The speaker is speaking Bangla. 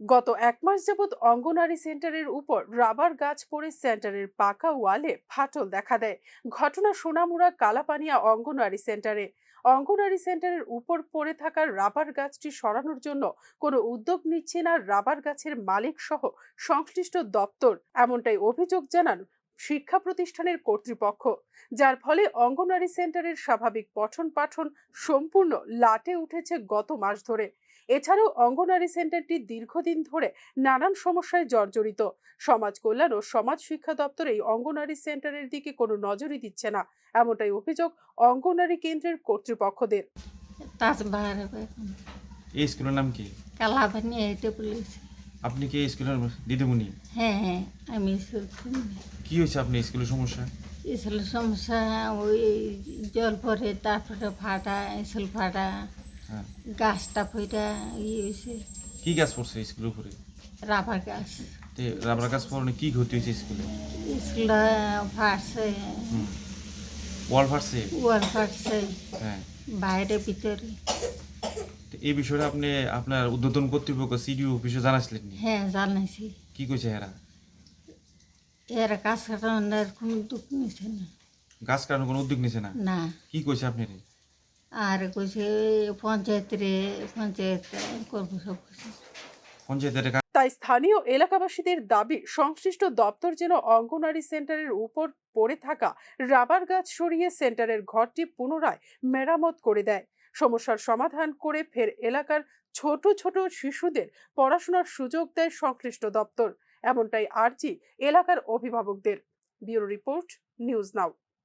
গত এক মাস যাবৎ অঙ্গনারী সেন্টারের উপর রাবার গাছ পড়ে সেন্টারের পাকা ওয়ালে ফাটল দেখা দেয়। ঘটনা সোনামুড়া কালাপানিয়া অঙ্গনারী সেন্টারে। অঙ্গনারী সেন্টারের উপর পড়ে থাকা রাবার গাছটি সরানোর জন্য কোনো উদ্যোগ নিচ্ছে না রাবার গাছের মালিক সহ সংশ্লিষ্ট দপ্তর, এমনটাই অভিযোগ জানান শিক্ষা প্রতিষ্ঠানের কর্তৃপক্ষ যার ফলে অঙ্গনারী সেন্টারের স্বাভাবিক পঠন পাঠন সম্পূর্ণ লাটে উঠেছে গত মাস ধরে। এছাড়াও অঙ্গনারী সেন্টারটি দীর্ঘদিন ধরে নানান সমস্যায় জর্জরিত। সমাজ কল্যাণ ও সমাজ শিক্ষা দপ্তর এই অঙ্গনারী সেন্টারের দিকে কোনো নজরই দিচ্ছে না এমনটাই অভিযোগ অঙ্গনারী কেন্দ্রের কর্তৃপক্ষদের। এই স্কুলের নাম কি? কালাবানি এটা বলেছে। আপনি কি স্কুলের দিদিমণি? হ্যাঁ হ্যাঁ আমি শুনছি কি হয়েছে আপনি স্কুলের সমস্যা? স্কুলের সমস্যা ওই জল পরে তারপরে ফাটা স্কুল ফাটা হ্যাঁ। গাছটা ফইটা ইয়ে হয়েছে কি গাছ পড়ছে স্কুলের উপরে? রাবার গাছ। তে রাবার গাছ পড়লে কি ক্ষতি হয়েছে স্কুলে? স্কুলটা ফাটছে। ওয়াল ফাটছে? ওয়াল ফাটছে। হ্যাঁ। বাইরে ভিতরে। এই বিষয়টা আপনি আপনার উদ্বোধন কর্তৃপক্ষ সিডিও অফিসে জানাইছিলেন হ্যাঁ জানাইছি। কি কইছে এরা এরা কাজ কাটানোর কোনো উদ্যোগ নিছে না। গাছ কাটানোর কোনো উদ্যোগ নিছে না? না। কি কইছে আপনি আর কইছে পঞ্চায়েতরে পঞ্চায়েত করব সব কিছু। পঞ্চায়েতের তাই স্থানীয় এলাকাবাসীদের দাবি সংশ্লিষ্ট দপ্তর যেন অঙ্গনারী সেন্টারের উপর পড়ে থাকা রাবার গাছ সরিয়ে সেন্টারের ঘরটি পুনরায় মেরামত করে দেয়। সমস্যার সমাধান করে ফের এলাকার ছোট ছোট শিশুদের পড়াশোনার সুযোগ দেয় সংশ্লিষ্ট দপ্তর। এমনটাই আর্জি এলাকার অভিভাবকদের। Bureau report, news now.